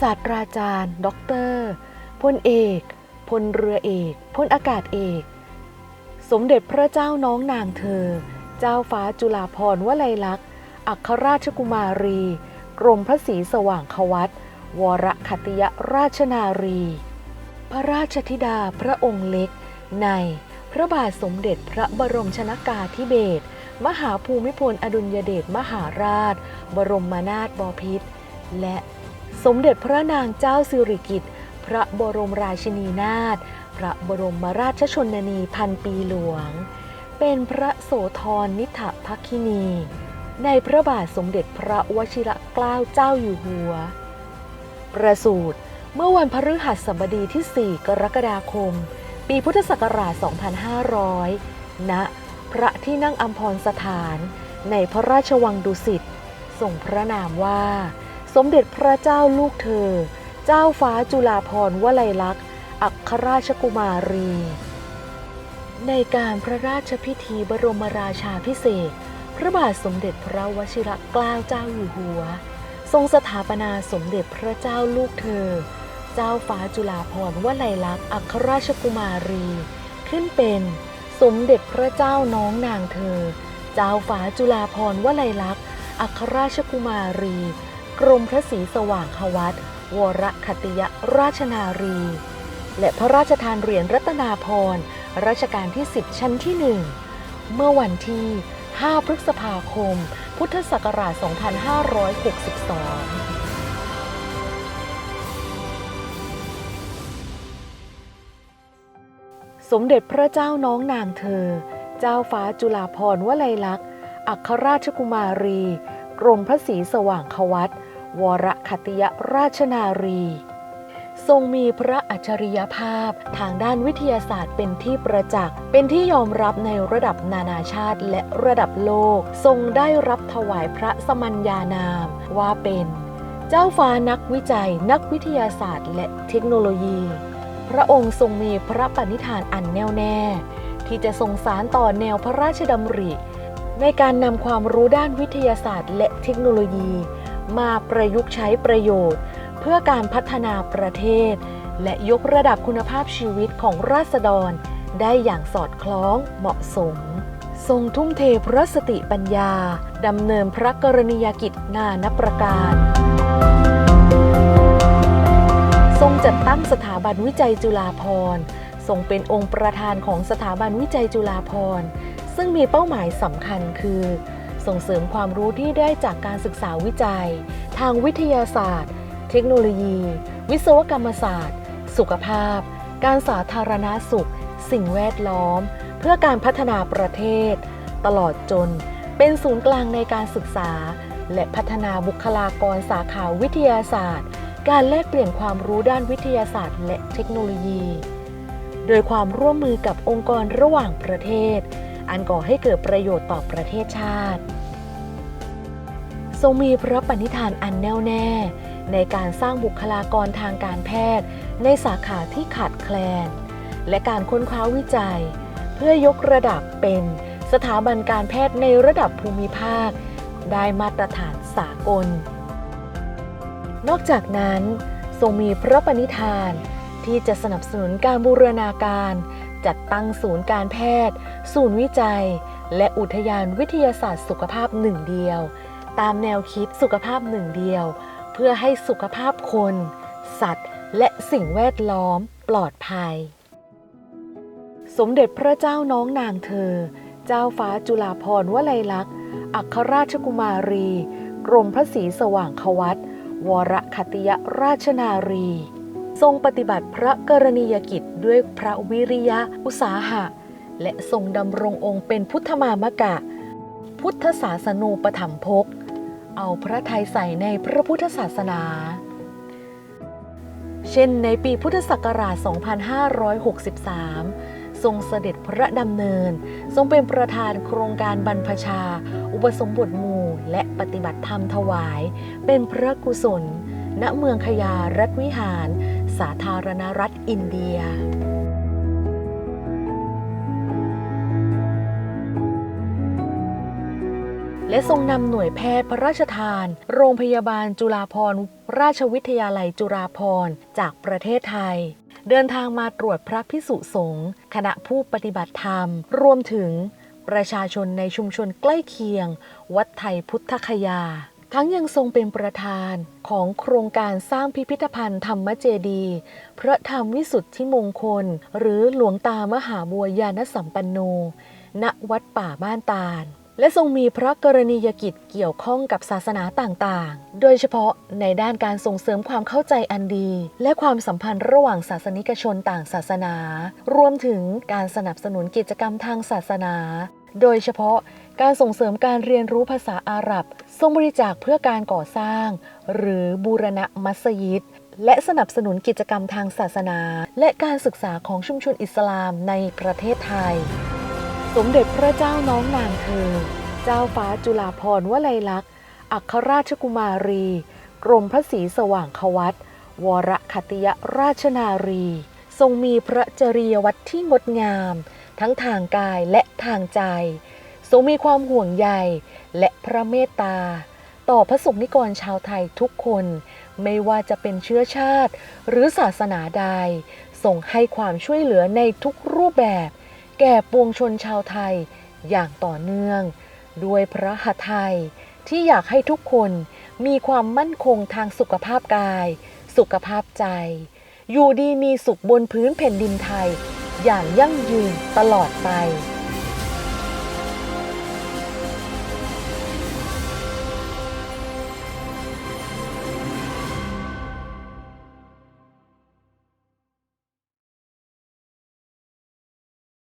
ศาสตราจารย์ ด็อกเตอร์พลเอกพลเรือเอกพลอากาศเอก สมเด็จพระเจ้าน้องนางเธอ เจ้าฟ้าจุฬาภรณ์วลัยลักษณ์ อัครราชกุมารี กรมพระศรีสว่างควัตวรคติยราชนารี พระราชธิดาพระองค์เล็ก ในพระบาทสมเด็จพระบรมชนากาธิเบศรมหาภูมิพลอดุลยเดชมหาราช บรมนาถบพิตรและ สมเด็จพระนางเจ้าสิริกิติ์พระบรมราชินีนาถพระบรมราชชนนีพันปีหลวง เป็นพระโสธรนิถพักคินี ในพระบาทสมเด็จพระวชิรเกล้าเจ้าอยู่หัว ประสูติเมื่อวันพฤหัสบดีที่ 4 กรกฎาคม ปีพุทธศักราช 2500 ณ พระที่นั่งอัมพรสถาน ในพระราชวังดุสิตทรงพระนามว่า สมเด็จพระเจ้าลูกเธอ เจ้าฟ้าจุฬาภรวลัยลักษณ์ อัครราชกุมารี ในการพระราชพิธีบรมราชาพิเศษ พระบาทสมเด็จพระวชิรเกล้าเจ้าอยู่หัว ทรงสถาปนาสมเด็จพระเจ้าลูกเธอ เจ้าฟ้าจุฬาภรวลัยลักษณ์ อัครราชกุมารี ขึ้นเป็นสมเด็จพระเจ้าน้องนางเธอ เจ้าฟ้าจุฬาภรวลัยลักษณ์ อัครราชกุมารี กรมพระศรีสว่างควัตวรคติยราชนารี และพระราชทานเหรียญรัตนาพรรัชกาลที่ 10 ชั้นที่1เมื่อวันที่ 5 พฤษภาคม พุทธศักราช 2562สมเด็จพระเจ้าน้องนางเธอ เจ้าฟ้าจุฬาภรณ์วลัยลักษณ์ อัครราชกุมารี กรมพระศรีสว่างควัต วรคติยราชนารี ทรงมีพระอัจฉริยภาพทางด้านวิทยาศาสตร์เป็นที่ประจักษ์ เป็นที่ยอมรับในระดับนานาชาติและระดับโลก ทรงได้รับถวายพระสมัญญานามว่าเป็น เจ้าฟ้านักวิจัย นักวิทยาศาสตร์ และเทคโนโลยี พระองค์ทรงมีพระปณิธานอันแน่วแน่ ที่จะทรงสารต่อแนวพระราชดำริในการนำความรู้ด้านวิทยาศาสตร์และเทคโนโลยี มาประยุกต์ใช้ประโยชน์ เพื่อการพัฒนาประเทศ และยกระดับคุณภาพชีวิตของราษฎร ได้อย่างสอดคล้องเหมาะสม ทรงทุ่มเทพระสติปัญญาดำเนินพระกรณียกิจนานประการ ทรงจัดตั้งสถาบันวิจัยจุฬาภรณ์ทรงเป็นองค์ประธานของสถาบันวิจัยจุฬาภรณ์ซึ่งมีเป้าหมายสำคัญคือ ส่งเสริมความรู้ที่ได้จากการศึกษาวิจัย ทางวิทยาศาสตร์ เทคโนโลยี วิศวกรรมศาสตร์ สุขภาพ การสาธารณาสุข สิ่งแวดล้อม เพื่อการพัฒนาประเทศ ตลอดจน เป็นศูนย์กลางในการศึกษา และพัฒนาบุคลากรสาขาวิทยาศาสตร์ การแลกเปลี่ยนความรู้ด้านวิทยาศาสตร์ และเทคโนโลยี โดยความร่วมมือกับองค์กรระหว่างประเทศ อันก่อให้เกิดประโยชน์ต่อประเทศชาติ ทรงมีพระปณิธานอันแน่วแน่ ในการสร้างบุคลากรทางการแพทย์ ในสาขาที่ขาดแคลน และการค้นคว้าวิจัย เพื่อยกระดับเป็นสถาบันการแพทย์ในระดับภูมิภาค ได้มาตรฐานสากล นอกจากนั้น ทรงมีพระปณิธานที่จะสนับสนุนการบูรณาการ จัดตั้งศูนย์การแพทย์ ศูนย์วิจัย และอุทยานวิทยาศาสตร์สุขภาพหนึ่งเดียว ตามแนวคิดสุขภาพหนึ่งเดียว เพื่อให้สุขภาพคน สัตว์ และสิ่งแวดล้อมปลอดภัย สมเด็จพระเจ้าน้องนางเธอ เจ้าฟ้าจุฬาภรณ์วลัยลักษณ์ อัครราชกุมารี กรมพระศรีสว่างควัตวรคติยราชนารี ทรงปฏิบัติพระกรณียกิจด้วยพระวิริยะอุตสาหะ และทรงดำรงองค์เป็นพุทธมามกะ พุทธศาสนูปถัมภกเอาพระทัยใส่ในพระพุทธศาสนา เช่นในปีพุทธศักราช 2563 ทรงเสด็จพระดำเนิน ทรงเป็นประธานโครงการบรรพชา อุปสมบทหมู่และปฏิบัติธรรมถวาย เป็นพระกุศล ณเมืองขยารัฐวิหาร สาธารณรัฐอินเดีย และทรงนำหน่วยแพทย์พระราชทาน โรงพยาบาลจุฬาภรราชวิทยาลัยจุฬาภรจากประเทศไทย เดินทางมาตรวจพระพิสุสงฆ์คณะผู้ปฏิบัติธรรม รวมถึงประชาชนในชุมชนใกล้เคียง วัดไทยพุทธคยา ทั้งยังทรงเป็นประธานของโครงการสร้างพิพิธภัณฑ์ธรรมเจดีพระธรรมวิสุทธิมงคล หรือหลวงตามหาบัวยานสัมปันโน ณ วัดป่าบ้านตาล และทรงมีพระกรณียกิจเกี่ยวข้องกับศาสนาต่างๆ โดยเฉพาะในด้านการส่งเสริมความเข้าใจอันดี และความสัมพันธ์ระหว่างศาสนิกชนต่างศาสนา รวมถึงการสนับสนุนกิจกรรมทางศาสนา โดยเฉพาะการส่งเสริมการเรียนรู้ภาษาอาหรับทรงบริจาคเพื่อการก่อสร้าง หรือบูรณะมัสยิด และสนับสนุนกิจกรรมทางศาสนา และการศึกษาของชุมชนอิสลามในประเทศไทย สมเด็จพระเจ้าน้องนางเธอ เจ้าฟ้าจุฬาภรณ์วลัยลักษณ์ อัครราชกุมารี กรมพระศรีสว่างควัตวรคติยราชนารี ทรงมีพระจริยวัตรที่งดงาม ทั้งทางกายและทางใจ ทรงมีความห่วงใยและพระเมตตา ต่อพระสงฆ์นิกรชาวไทยทุกคน ไม่ว่าจะเป็นเชื้อชาติ หรือศาสนาใดทรงให้ความช่วยเหลือในทุกรูปแบบ แก่ปวงชนชาวไทยอย่างต่อเนื่อง ด้วยพระหัตถ์ไทยที่อยากให้ทุกคนมีความมั่นคงทางสุขภาพกาย สุขภาพใจ อยู่ดีมีสุขบนพื้นแผ่นดินไทย อย่างยั่งยืนตลอดไป